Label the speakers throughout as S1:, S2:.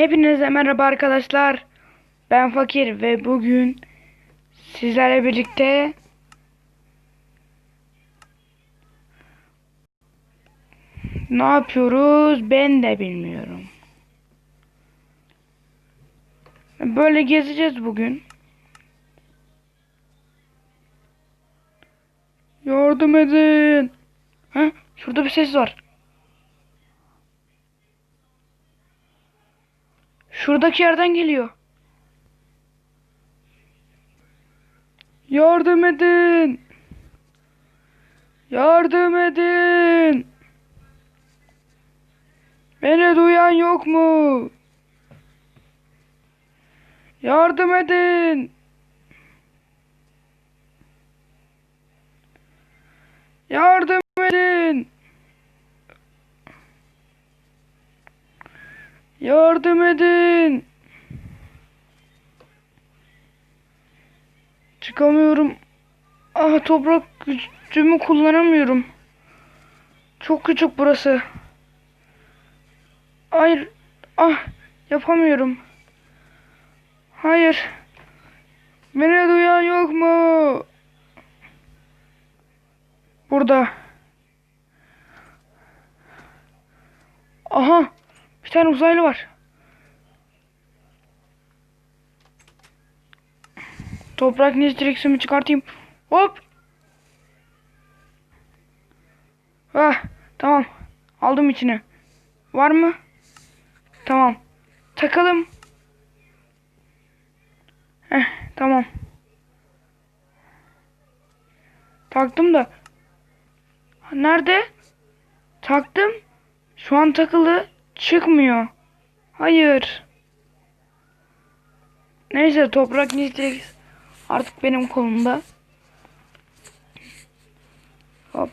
S1: Hepinize merhaba arkadaşlar. Ben Fakir ve bugün sizlerle birlikte ne yapıyoruz ben de bilmiyorum. Böyle gezeceğiz bugün. Yardım edin. Ha, şurada bir ses var. Şuradaki yerden geliyor. Yardım edin. Yardım edin. Beni duyan yok mu? Yardım edin. Yardım edin. Yardım edin. Çıkamıyorum. Ah toprak gücümü kullanamıyorum. Çok küçük burası. Hayır. Ah yapamıyorum. Hayır. Beni duyan yok mu? Burada. Aha. Bir tane uzaylı var. Toprak niz direksiyonu çıkartayım. Hop. Ah, tamam. Aldım içine. Var mı? Tamam. Takalım. Heh, tamam. Taktım da. Nerede? Taktım. Şu an takılı. Çıkmıyor. Hayır. Neyse toprak nitrik artık benim kolumda. Hop.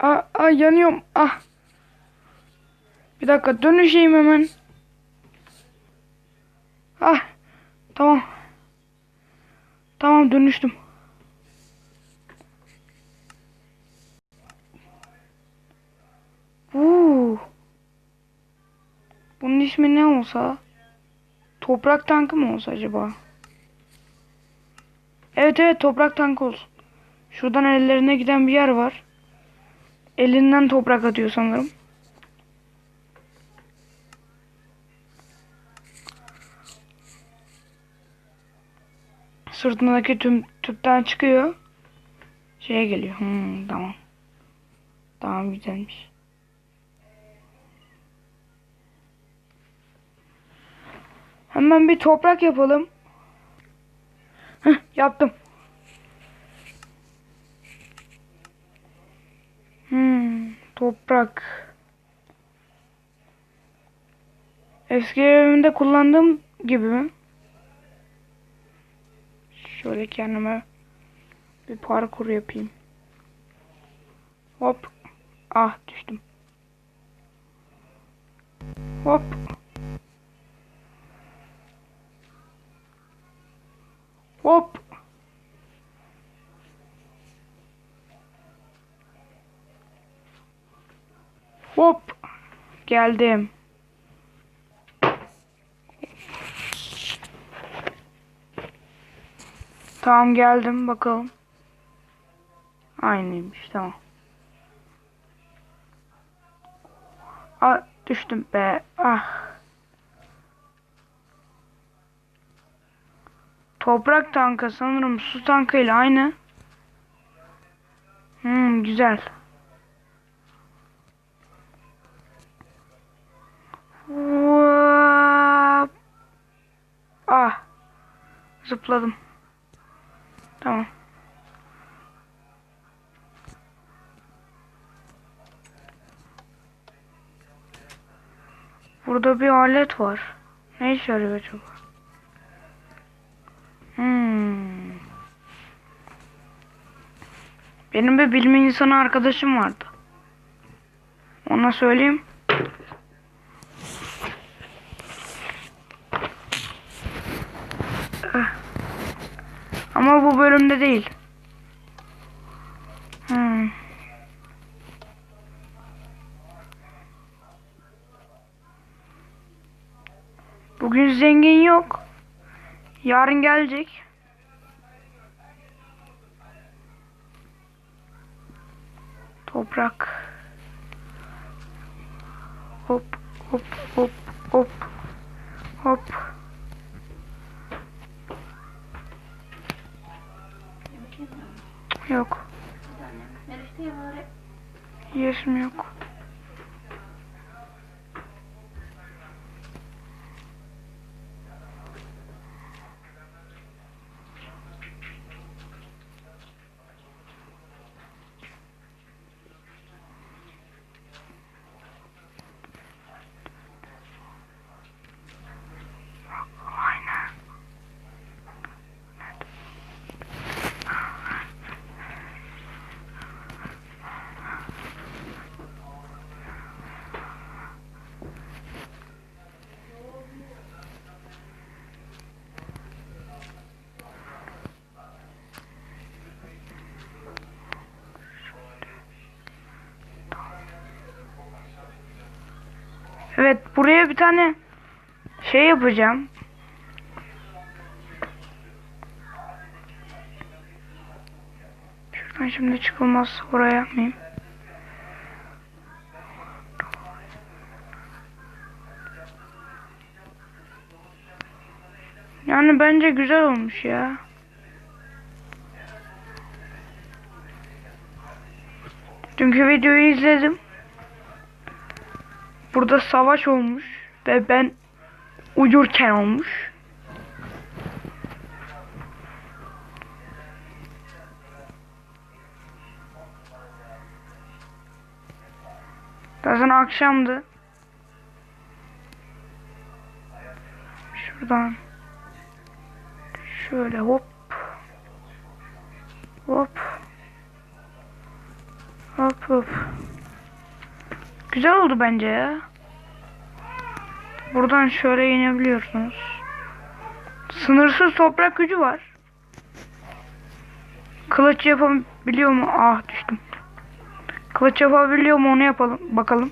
S1: Aa, aa yanıyorum. Ah. Bir dakika dönüşeyim hemen. Ah. Tamam. Tamam dönüştüm. Bunun ismi ne olsa? Toprak tankı mı olsa acaba? Evet evet toprak tankı olsun. Şuradan ellerine giden bir yer var. Elinden toprak atıyor sanırım. Sırtındaki tüm tüpten çıkıyor. Şeye geliyor. Hmm, tamam. Tamam güzelmiş. Hemen bir toprak yapalım. Heh, yaptım. Hmm, toprak. Eski evimde kullandığım gibi mi? Şöyle kendime bir parkur yapayım. Hop. Ah düştüm. Hop. Hop. Hop. Geldim. Tamam geldim bakalım. Aynıymış tamam. Ah düştüm be. Ah. Toprak tankı sanırım su tankıyla aynı. Hmm, güzel. Ah. Zıpladım. Tamam. Burada bir alet var. Ne işe yarıyor acaba? Hmm. Benim bir bilim insanı arkadaşım vardı. Ona söyleyeyim. Ah. Ama bu bölümde değil. Hmm. Bugün zengin yok. Yarın gelecek. Toprak. Hop hop hop. Yok. Yesim yok. Aynen. Evet buraya bir tane şey yapacağım. Şuradan şimdi çıkılmaz oraya yapmayayım. Yani bence güzel olmuş ya. Dünkü videoyu izledim. Burada savaş olmuş ve ben uyurken olmuş. Zaten akşamdı. Şuradan şöyle hop hop hop hop Güzel oldu bence ya. Buradan şöyle inebiliyorsunuz. Sınırsız toprak gücü var. Kılıç yapabiliyor mu? Ah düştüm. Kılıç yapabiliyor mu onu yapalım bakalım.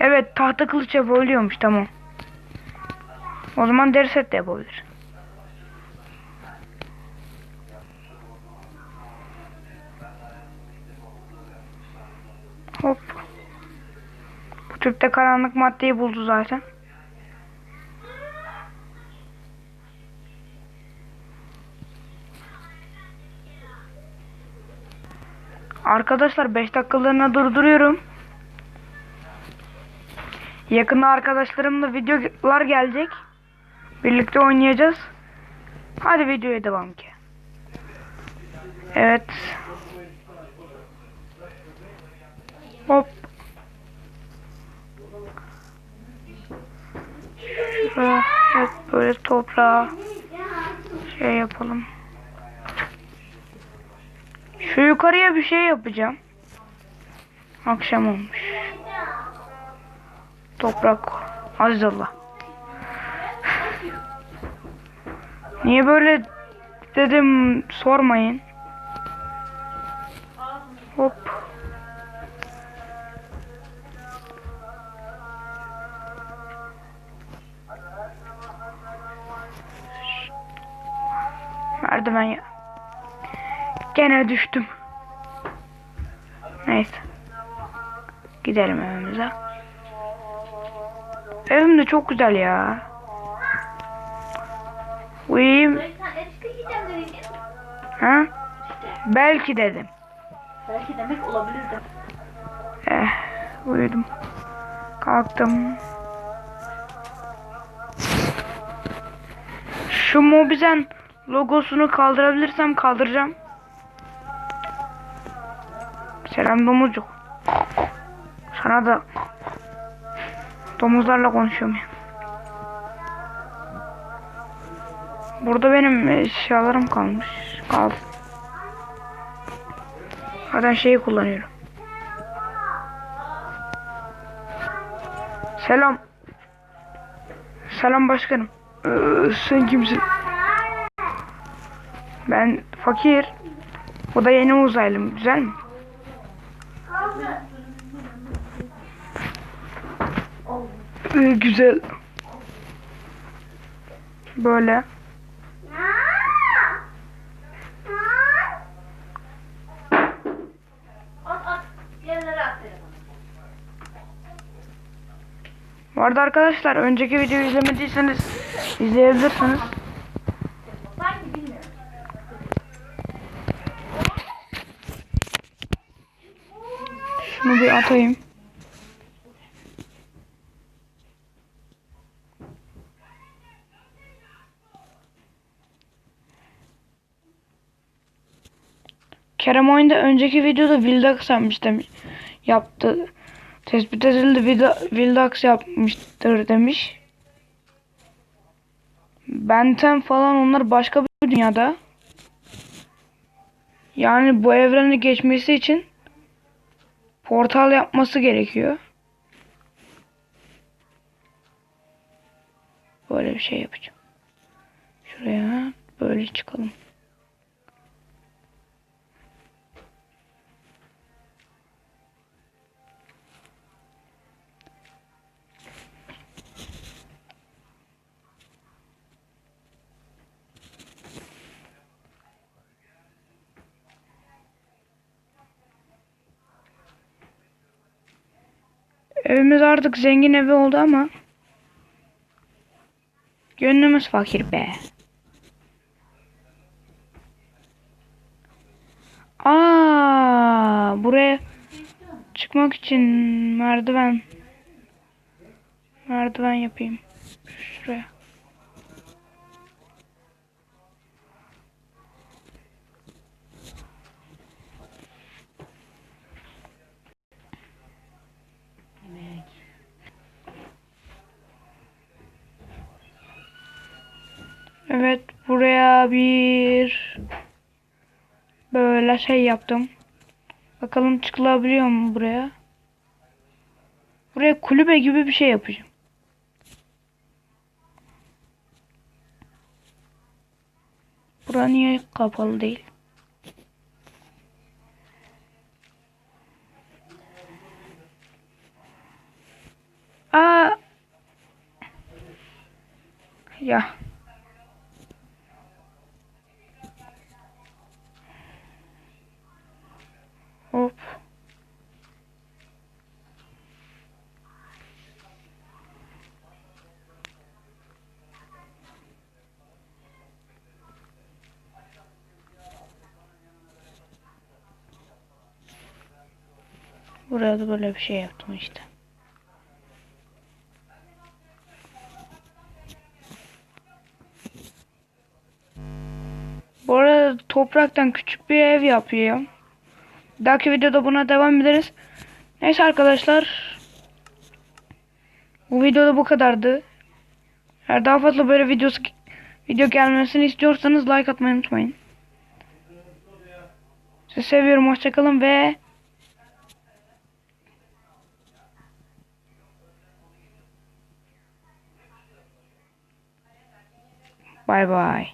S1: Evet tahta kılıç yapabiliyormuş tamam. O zaman deri set de yapabilir. Hop. Bu tüpte karanlık maddeyi buldu zaten. Arkadaşlar 5 dakikalığına durduruyorum. Yakında arkadaşlarımla videolar gelecek. Birlikte oynayacağız. Hadi videoya devam ki. Evet. Hop. Şuraya böyle toprağa şey yapalım. Şu yukarıya bir şey yapacağım. Akşam olmuş. Toprak. Aziz Allah. Niye böyle dedim sormayın. Merdiven ya. Gene düştüm. Neyse. Gidelim evimize. Evim de çok güzel ya. Uyuyayım. Ha? Belki dedim.
S2: Belki demek olabilirdi.
S1: Eh, uyudum. Kalktım. Şu Mobizen logosunu kaldırabilirsem kaldıracağım. Selam domuzcuk. Sana da domuzlarla konuşuyorum ya. Burada benim eşyalarım kalmış. Kaldı. Zaten şeyi kullanıyorum. Selam. Selam başkanım. Ee, sen kimsin? Ben fakir. O da yeni uzaylım. Güzel mi? Ee, güzel. Böyle. Bu arada arkadaşlar önceki videoyu izlemediyseniz izleyebilirsiniz.
S2: Sanki bilmiyorum.
S1: Bir atayım. Kerem oyunda önceki videoda Vildax yapmış demiş. Yaptı. Tespit edildi Vilda- Vildax yapmıştır demiş. Benten falan onlar başka bir dünyada. Yani bu evreni geçmesi için portal yapması gerekiyor. Böyle bir şey yapacağım. Şuraya böyle çıkalım. Evimiz artık zengin evi oldu ama gönlümüz fakir be. Aa, buraya çıkmak için merdiven merdiven yapayım. Şuraya. Evet buraya bir böyle şey yaptım. Bakalım çıkılabiliyor mu buraya? Buraya kulübe gibi bir şey yapacağım. Bura niye kapalı değil? Aa. Ya. Hop. Buraya da böyle bir şey yaptım işte. Bu arada topraktan küçük bir ev yapıyorum. Bir videoda buna devam ederiz. Neyse arkadaşlar. Bu videoda bu kadardı. Eğer daha fazla böyle videosu video gelmesini istiyorsanız like atmayı unutmayın. Sizi seviyorum. Hoşçakalın ve Bye bye.